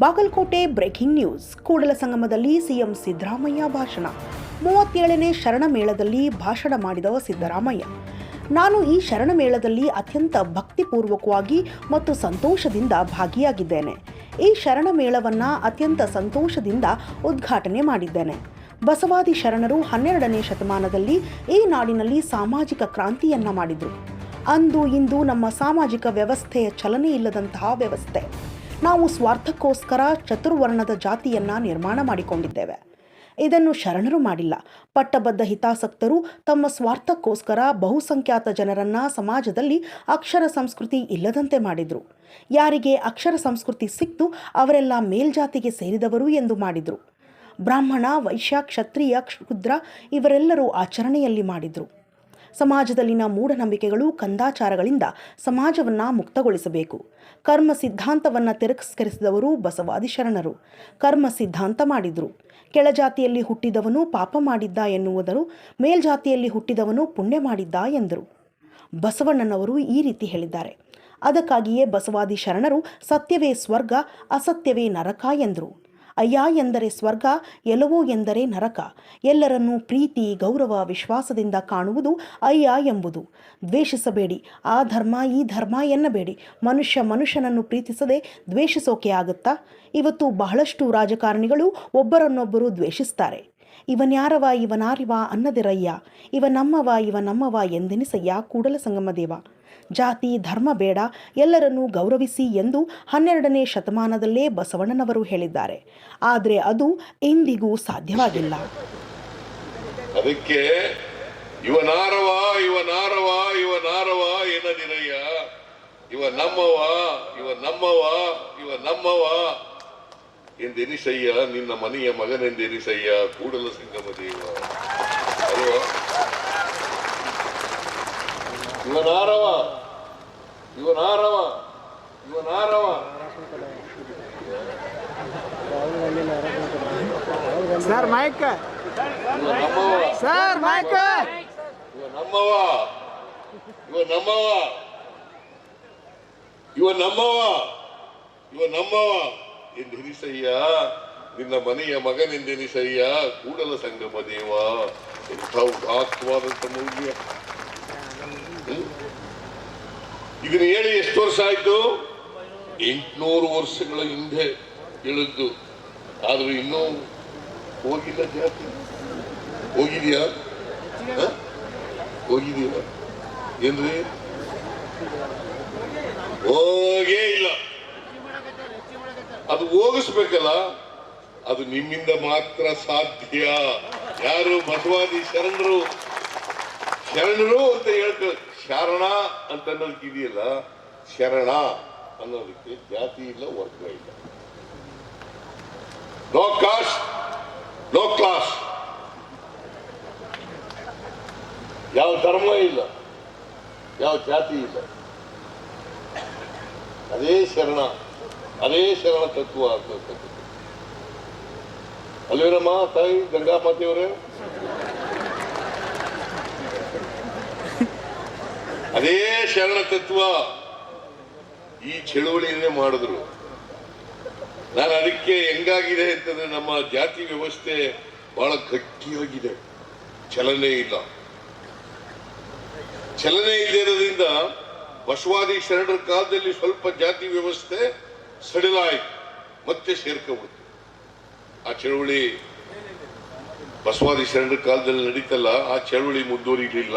Bagalkot breaking news. ಕೂಡಲ ಸಂಗಮದಲ್ಲಿ CM Siddaramaiah ಭಾಷಣ. ಮೂವತ್ತೇಳನೇ ಶರಣ ಮೇಳದಲ್ಲಿ ಭಾಷಣ ಮಾಡಿದ ಸಿದ್ದರಾಮಯ್ಯ. ನಾನು ಈ ಶರಣ ಮೇಳದಲ್ಲಿ ಅತ್ಯಂತ ಭಕ್ತಿಪೂರ್ವಕವಾಗಿ ಮತ್ತು ಸಂತೋಷದಿಂದ ಭಾಗಿಯಾಗಿದ್ದೇನೆ. ಈ ಶರಣ ಮೇಳವನ್ನು ಅತ್ಯಂತ ಸಂತೋಷದಿಂದ ಉದ್ಘಾಟನೆ ಮಾಡಿದ್ದೇನೆ. ಬಸವಾದಿ ಶರಣರು ಹನ್ನೆರಡನೇ ಶತಮಾನದಲ್ಲಿ ಈ ನಾಡಿನಲ್ಲಿ ಸಾಮಾಜಿಕ ಕ್ರಾಂತಿಯನ್ನು ಮಾಡಿದರು. ಅಂದು ಇಂದು ನಮ್ಮ ಸಾಮಾಜಿಕ ವ್ಯವಸ್ಥೆಯ ಚಲನೆ ಇಲ್ಲದಂತಹ ವ್ಯವಸ್ಥೆ. ನಾವು ಸ್ವಾರ್ಥಕ್ಕೋಸ್ಕರ ಚತುರ್ವರ್ಣದ ಜಾತಿಯನ್ನ ನಿರ್ಮಾಣ ಮಾಡಿಕೊಂಡಿದ್ದೇವೆ. ಇದನ್ನು ಶರಣರು ಮಾಡಿಲ್ಲ. ಪಟ್ಟಬದ್ಧ ಹಿತಾಸಕ್ತರು ತಮ್ಮ ಸ್ವಾರ್ಥಕ್ಕೋಸ್ಕರ ಬಹುಸಂಖ್ಯಾತ ಜನರನ್ನ ಸಮಾಜದಲ್ಲಿ ಅಕ್ಷರ ಸಂಸ್ಕೃತಿ ಇಲ್ಲದಂತೆ ಮಾಡಿದ್ರು. ಯಾರಿಗೆ ಅಕ್ಷರ ಸಂಸ್ಕೃತಿ ಸಿಕ್ತು ಅವರೆಲ್ಲ ಮೇಲ್ಜಾತಿಗೆ ಸೇರಿದವರು ಎಂದು ಮಾಡಿದ್ರು. ಬ್ರಾಹ್ಮಣ, ವೈಶ್ಯ, ಕ್ಷತ್ರಿಯ, ಕ್ಷುದ್ರ ಇವರೆಲ್ಲರೂ ಆಚರಣೆಯಲ್ಲಿ ಮಾಡಿದ್ರು. ಸಮಾಜದಲ್ಲಿನ ಮೂಢನಂಬಿಕೆಗಳು ಕಂದಾಚಾರಗಳಿಂದ ಸಮಾಜವನ್ನ ಮುಕ್ತಗೊಳಿಸಬೇಕು. ಕರ್ಮ ಸಿದ್ಧಾಂತವನ್ನ ತಿರಸ್ಕರಿಸಿದವರು ಬಸವಾದಿ ಶರಣರು. ಕರ್ಮ ಸಿದ್ಧಾಂತ ಮಾಡಿದ್ರು. ಕೆಳಜಾತಿಯಲ್ಲಿ ಹುಟ್ಟಿದವನು ಪಾಪ ಮಾಡಿದ್ದ ಎನ್ನುವುದರು ಮೇಲ್ಜಾತಿಯಲ್ಲಿ ಹುಟ್ಟಿದವನು ಪುಣ್ಯ ಮಾಡಿದ್ದ ಎಂದರು. ಬಸವಣ್ಣನವರು ಈ ರೀತಿ ಹೇಳಿದ್ದಾರೆ. ಅದಕ್ಕಾಗಿಯೇ ಬಸವಾದಿ ಶರಣರು ಸತ್ಯವೇ ಸ್ವರ್ಗ, ಅಸತ್ಯವೇ ನರಕ ಎಂದರು. ಅಯ್ಯ ಎಂದರೆ ಸ್ವರ್ಗ, ಎಲವೋ ಎಂದರೆ ನರಕ. ಎಲ್ಲರನ್ನೂ ಪ್ರೀತಿ, ಗೌರವ, ವಿಶ್ವಾಸದಿಂದ ಕಾಣುವುದು ಅಯ್ಯ ಎಂಬುದು. ದ್ವೇಷಿಸಬೇಡಿ. ಆ ಧರ್ಮ, ಈ ಧರ್ಮ ಎನ್ನಬೇಡಿ. ಮನುಷ್ಯ ಮನುಷ್ಯನನ್ನು ಪ್ರೀತಿಸದೆ ದ್ವೇಷಿಸೋಕೆ ಆಗುತ್ತಾ? ಇವತ್ತು ಬಹಳಷ್ಟು ರಾಜಕಾರಣಿಗಳು ಒಬ್ಬರನ್ನೊಬ್ಬರು ದ್ವೇಷಿಸ್ತಾರೆ. ಇವನ್ಯಾರವ, ಇವನಾರಿವ ಅನ್ನದಿರಯ್ಯ? ಇವ ನಮ್ಮವ ಇವ ನಮ್ಮವ ಎಂದೆನಿಸಯ್ಯ ಕೂಡಲ ಸಂಗಮ ದೇವ ಜಾತಿ, ಧರ್ಮ ಬೇಡ, ಎಲ್ಲರನ್ನೂ ಗೌರವಿಸಿ ಎಂದು ಹನ್ನೆರಡನೇ ಶತಮಾನದಲ್ಲೇ ಬಸವಣ್ಣನವರು ಹೇಳಿದ್ದಾರೆ. ಆದರೆ ಅದು ಇಂದಿಗೂ ಸಾಧ್ಯವಾಗಿಲ್ಲ. ಅದಕ್ಕೆ ಇವನಾರವ ಇವನಾರವ ಇವನಾರವ ಎನ್ನದಿರಯ್ಯ. ಇವ ನಮ್ಮವ ಇವ ನಮ್ಮವ ಇವ ನಮ್ಮವ ಎಂದೆನಿಸಯ್ಯ. ನಿನ್ನ ಮನೆಯ ಮಗನೆಂದೆನಿಸಯ್ಯ. ಕೂಡಲ ಸಿಂಗಮ ದೇವ. ಇವನಾರವ ಇವನಾರವ ಇವನಾರವ ಸರ್ ಮೈಕ್. Sir mike. ಇವ ನಮ್ಮವ ಇವ ನಮ್ಮವ ಇವ ನಮ್ಮವ ಇವ ನಮ್ಮವ ಎಂದೆನಿಸಯ್ಯ? ನಿನ್ನ ಮನೆಯ ಮಗನೆಂದೆನಿಸಯ್ಯ ಕೂಡಲ ಸಂಗಮ ದೇವ ಎಂಥ ಉದಾತ್ತವಾದಂತ ಮೌಲ್ಯ. ಇದನ್ನ ಹೇಳಿ ಎಷ್ಟು ವರ್ಷ ಆಯ್ತು? ಎಂಟುನೂರು ವರ್ಷಗಳ ಹಿಂದೆ ಹೇಳಿದ್ದು ಆದ್ರೂ ಇನ್ನೂ ಹೋಗಿಲ್ಲ ಜಾತಿ. ಹೋಗಿದೆಯಾ? ಹೋಗಿದೆಯಾ? ಏನ್ರಿ? ಹೋಗೇ ಇಲ್ಲ. ಅದು ಹೋಗಿಸ್ಬೇಕಲ್ಲ, ಅದು ನಿಮ್ಮಿಂದ ಮಾತ್ರ ಸಾಧ್ಯ. ಯಾರು ಬಸವಾದಿ ಶರಣರು? ಶರಣರು ಅಂತ ಹೇಳ್ಕೊ ಶರಣ ಅಂತ ಅನ್ನೋದಕ್ಕೆ ಇದೆಯಲ್ಲ, ಶರಣ ಅನ್ನೋದಕ್ಕೆ ಜಾತಿ ಇಲ್ಲ, ವರ್ಗ ಇಲ್ಲ. ನೋ ಕಾಸ್ಟ್ ನೋ ಕ್ಲಾಸ್ ಯಾವ ಧರ್ಮ ಇಲ್ಲ, ಯಾವ ಜಾತಿ ಇಲ್ಲ. ಅದೇ ಶರಣ ಅದೇ ಶರಣ ತತ್ವ ಆಗ್ತಕ್ಕಂಥದ್ದು ಅಲ್ವೇನಮ್ಮ ತಾಯಿ ಗಂಗಾ ಮಾತೆಯವರೇ? ಅದೇ ಶರಣ ತತ್ವ. ಈ ಚಳುವಳಿಯನ್ನೇ ಮಾಡಿದ್ರು. ನಾನು ಅದಕ್ಕೆ ಹೆಂಗಾಗಿದೆ ಅಂತಂದ್ರೆ ನಮ್ಮ ಜಾತಿ ವ್ಯವಸ್ಥೆ ಬಹಳ ಗಟ್ಟಿಯಾಗಿದೆ. ಚಲನೆ ಇಲ್ಲ. ಚಲನೆ ಇಲ್ಲದೆ ಇರೋದ್ರಿಂದ ಬಸವಾದಿ ಶರಣರ ಕಾಲದಲ್ಲಿ ಸ್ವಲ್ಪ ಜಾತಿ ವ್ಯವಸ್ಥೆ ಸಡಿಲಾಯಿತು. ಮತ್ತೆ ಸೇರ್ಕೊಬಿಡ್ತು ಆ ಚಳುವಳಿ ಬಸವಾದಿ ಶರಣರ ಕಾಲದಲ್ಲಿ ನಡೀತಲ್ಲ, ಆ ಚಳುವಳಿ ಮುಂದುವರಿಲಿಲ್ಲ.